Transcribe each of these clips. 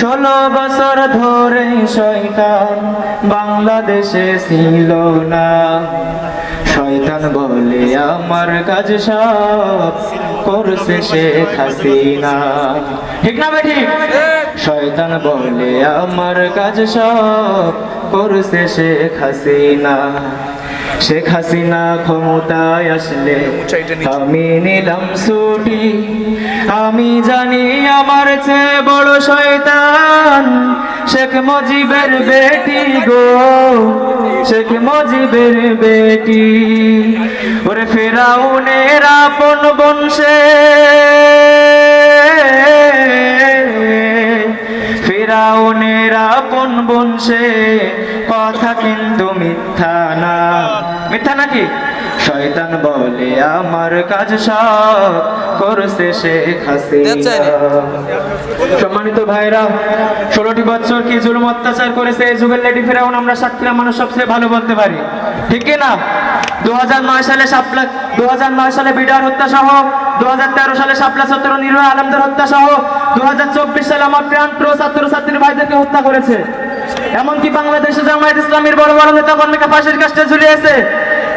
ষোলো বছর ধরে শয়তান বাংলাদেশে ছিল না। শয়তান বলে, আমার কাজ সব করছে শেখ হাসিনা। ঠিক না বেঠিক শয়তান বলে, আমার কাজ সব করছে শেখ হাসিনা। শেখ হাসিনা ক্ষমতায় আসলে আমি নিলাম ছুটি। আমি জানি আমার চেয়ে বড় শয়তান। শেখ মুজিবের বেটি গো। শেখ মুজিবের বেটি। ওরে ফেরাউনের আপন বংশে ফেরাউনের আপন বংশে কথা কিন্তু মিথ্যা না। মিথ্যা নাকি? শয়তান বলে আমার কাজ সব করছে শেখ হাসিনা। সম্মানিত ভাইরা ষোলোটি বছর কি জুলুম অত্যাচার করেছে এই যুগের লেডি ফেরাউন? আমরা সাতক্ষীরা মানুষ সবচেয়ে ভালো বলতে পারি। ঠিক কি না? দুহাজার নয় সালে সাপলা দুহাজার নয় সালে বিডার হত্যা সহ দু হাজার তেরো সালে সাপলা সত্তর নিরহ আলমদের হত্যা সহ দু হাজার চব্বিশ সালে আমার প্রাণ প্রিয় ছাত্র ছাত্রী ভাইদেরকে হত্যা করেছে। এমনকি বাংলাদেশে জামায়াত ইসলামের বড় বড় নেতা কর্মীকে ফাঁসির কাছে ঝুলিয়েছে।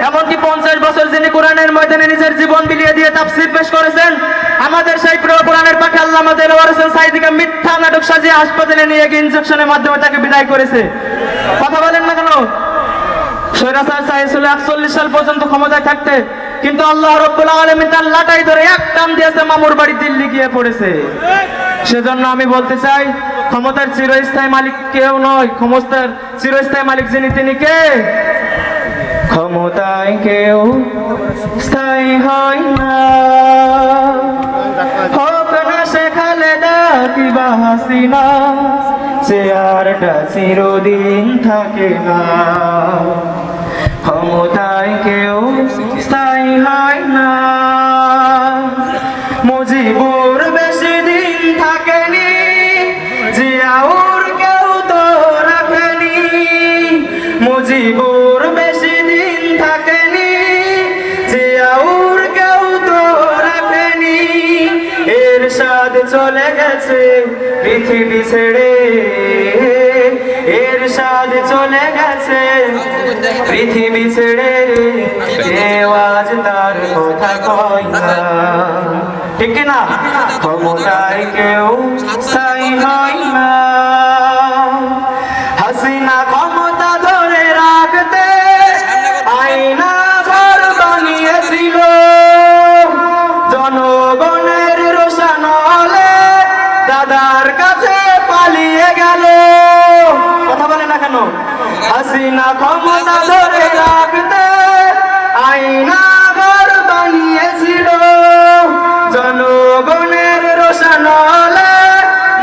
এমনকি পঞ্চাশ বছর যিনি কোরআনের ময়দানে নিজের জীবন বিলিয়ে দিয়ে তাফসির পেশ করেছেন, আমাদের সেই প্রিয় কোরআনের পাখি আল্লাহ আমাদের ওয়ারসেন সাইদিকে মিথ্যা নাটক সাজিয়ে হাসপাতালে নিয়ে গিয়ে ইনজেকশনের মাধ্যমে তাকে বিদায় করেছে। কথা বলেন না কেন? একচল্লিশ সাল পর্যন্ত ক্ষমতায় থাকতে, কিন্তু আল্লাহ এক টান মামুর বাড়ি দিল্লি গিয়ে পড়েছে। সেজন্য আমি বলতে চাই, ক্ষমতার চিরস্থায়ী মালিক কেউ নয়। ক্ষমতার চিরস্থায়ী মালিক যিনি, তিনি কে? ক্ষমতায় কেউ স্থায়ী হয় না। হোক না সে খালেদা কিবা হাসিনা চেয়ারটা চিরদিন থাকে না। ক্ষমতায় কেউ স্থায়ী হয় না। মুজিবুর বেশি দিন থাকেনি, জিয়াউর কেউ তো রাখেনি। মুজিবুর চলে গেছে পৃথিবী ছেড়ে। এর স্বাদ চলে গেছে পৃথিবী ছেড়ে। আজ তার কথা কয় না। ঠিক না ক্ষমতায় কেউ স্থায়ী হয় পালিয়ে গেল। কথা বলে না কেন? হাসিনা ক্ষমতা ধরে রাখতে আইনা ঘর বানিয়েছিল। জনগণের রোশানলে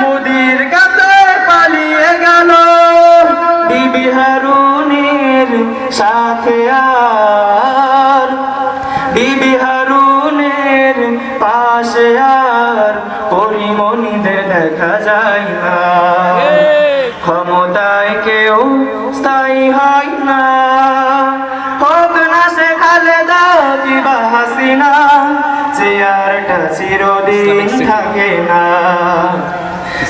মুদির কাছে পালিয়ে গেল। বিবি সাথে আর, বিবি হারুনের পাশে আর, পরিমণিদের দেখা যায় না। ক্ষমতায় কেউ স্থায়ী হয় না। হোক না সে খালেদা কিবা হাসিনা চেয়ারটা চিরদিন থাকে না।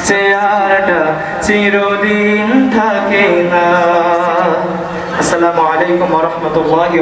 চেয়ারটা চিরদিন থাকে না। আসসালামু আলাইকুম রহমতুল্লাহ